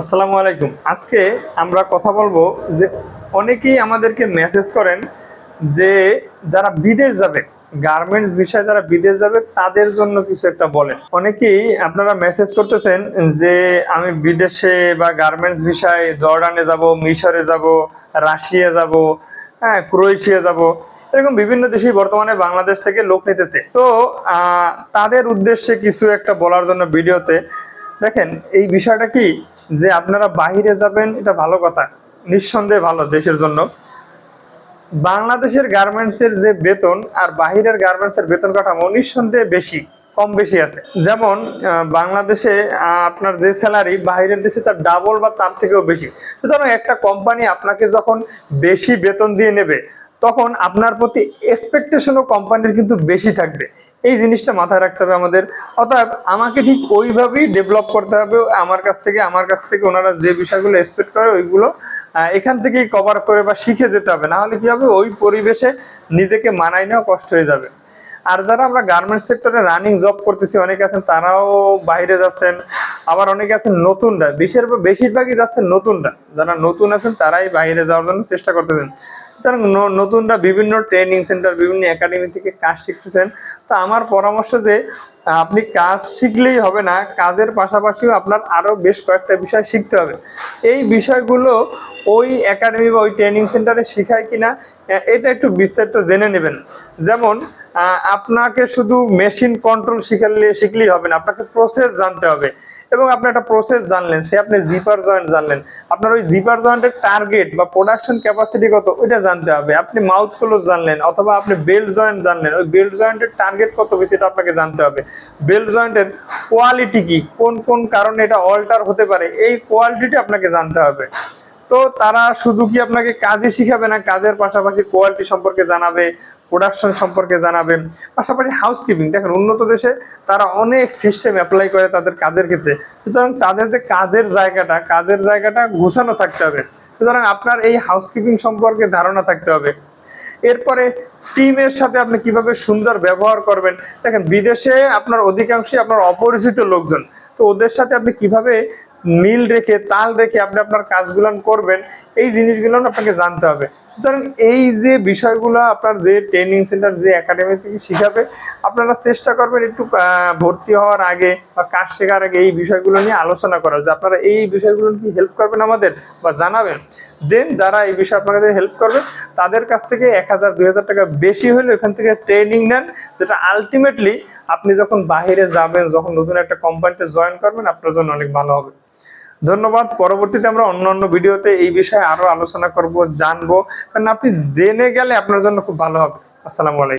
আসসালামু আলাইকুম। আজকে আমরা কথা বলব যে অনেকেই আমাদেরকে মেসেজ করেন যে যারা বিদেশ যাবে গার্মেন্টস বিষয়ে যারা বিদেশ যাবে, তাদের জন্য কিছু একটা বলেন। অনেকেই আপনারা মেসেজ করতেছেন যে আমি বিদেশে বা গার্মেন্টস বিষয়ে জর্ডানে যাব, মিশরে যাব, রাশিয়া যাব হ্যাঁ ক্রোয়েশিয়া যাব। এরকম বিভিন্ন দেশেই বর্তমানে বাংলাদেশ থেকে লোক নিতেছে। তো তাদের উদ্দেশ্যে কিছু একটা বলার জন্য ভিডিওতে দেখেন, এই বিষয়টা কি? যে আপনারা বাইরে যাবেন, এটা ভালো কথা। নিঃসন্দেহে ভালো দেশের জন্য। বাংলাদেশের গার্মেন্টসের যে বেতন আর বাহিরের গার্মেন্টসের বেতন কাঠামো নিঃসন্দেহে বেশি, কম বেশি আছে। যেমন বাংলাদেশে আপনার যে স্যালারি বাইরের দেশে তার ডাবল বা তার থেকেও বেশি। সুতরাং একটা কোম্পানি আপনাকে যখন বেশি বেতন দিয়ে নেবে, তখন আপনার প্রতি এক্সপেকটেশনও কোম্পানির কিন্তু বেশি থাকবে। এই জিনিসটা মাথায় রাখতে হবে আমাদের। অর্থাৎ আমাকে ঠিক ওইভাবেই ডেভেলপ করতে হবে, আমার কাছ থেকে, আমার কাছ থেকে ওনারা যে বিষয়গুলো এক্সপেক্ট করে ওইগুলো এখান থেকেই কভার করে বা শিখে যেতে হবে। না হলে কি হবে? ওই পরিবেশে নিজেকে মানায় নেওয়া কষ্ট হয়ে যাবে। আর যারা আমরা গার্মেন্টস সেক্টরে রানিং জব করতেছি, অনেকে আছেন, তারাও বাইরে যাচ্ছেন, আবার অনেকে আছেন নতুনরা। বেশিরভাগ বেশিরভাগই যাচ্ছেন নতুনরা। যারা নতুন আছেন, তারাই বাইরে যাওয়ার জন্য চেষ্টা করতেছেন। নতুনরা বিভিন্ন ট্রেনিং সেন্টার বিভিন্ন একাডেমি থেকে কাজ শিখতেছেন। তো আমার পরামর্শ যে আপনি কাজ শিখলেই হবে না কাজের পাশাপাশিও আপনার আরও বেশ কয়েকটা বিষয় শিখতে হবে। এই বিষয়গুলো ওই একাডেমি বা ওই ট্রেনিং সেন্টারে শেখায় কিনা আহ, এটা একটু বিস্তারিত জেনে নেবেন। যেমন আপনাকে শুধু মেশিন কন্ট্রোল শিখালে শিখলেই হবে না আপনাকে প্রসেস জানতে হবে। এবং আপনি একটা প্রসেস জানলেন, সে আপনি জিপার জয়েন্ট জানলেন। আপনার ওই জিপার জয়েন্টের টার্গেট বা প্রোডাকশন ক্যাপাসিটি কত, ওইটা জানতে হবে। আপনি মাউথ ক্লোজ জানলেন, অথবা আপনি বেল্ট জয়েন্ট জানলেন, ওই বেল্ট জয়েন্টের টার্গেট কত বেশি এটা আপনাকে জানতে হবে। বেল্ট জয়েন্টের কোয়ালিটি কি, কোন কোন কারণে এটা অল্টার হতে পারে, এই কোয়ালিটিটা আপনাকে জানতে হবে। তো তারা শুধু কি আপনাকে কাজে শিখাবে না, কাজের পাশাপাশি কোয়ালিটি সম্পর্কে জানাবে প্রোডাকশন সম্পর্কে জানাবেন। পাশাপাশি হাউসকিপিং দেখেন উন্নত দেশে তারা অনেক সিস্টেম অ্যাপ্লাই করে তাদের কাজের ক্ষেত্রে। সুতরাং তাদের যে কাজের জায়গাটা কাজের জায়গাটা গুছানো থাকতে হবে। সুতরাং আপনার এই হাউসকিপিং সম্পর্কে ধারণা থাকতে হবে। এরপরে টিমের সাথে আপনি কীভাবে সুন্দর ব্যবহার করবেন? দেখেন বিদেশে আপনার অধিকাংশই আপনার অপরিচিত লোকজন। তো ওদের সাথে আপনি কীভাবে মিল রেখে, তাল রেখে আপনি আপনার কাজগুলো করবেন, এই জিনিসগুলো আপনাকে জানতে হবে। সুতরাং এই যে বিষয়গুলো আপনার যে ট্রেনিং সেন্টার যে একাডেমি থেকে শিখাবে, আপনারা চেষ্টা করবেন একটু ভর্তি হওয়ার আগে বা কাজ শেখার আগে এই বিষয়গুলো নিয়ে আলোচনা করা যে আপনারা এই বিষয়গুলো কি হেল্প করবেন আমাদের বা জানাবেন? দেন যারা এই বিষয়ে আপনাদের হেল্প করবে, তাদের কাছ থেকে এক হাজার, দুই হাজার টাকা বেশি হলে ওখান থেকে ট্রেনিং নেন, যেটা আলটিমেটলি আপনি যখন বাইরে যাবেন, যখন নতুন একটা কোম্পানিতে জয়েন করবেন, আপনার জন্য অনেক ভালো হবে। ধন্যবাদ। পরবর্তীতে আমরা অন্য অন্য ভিডিওতে এই বিষয়ে আরও আলোচনা করব, জানব। কারণ আপনি জেনে গেলে আপনার জন্য খুব ভালো হবে। আসসালামু আলাইকুম।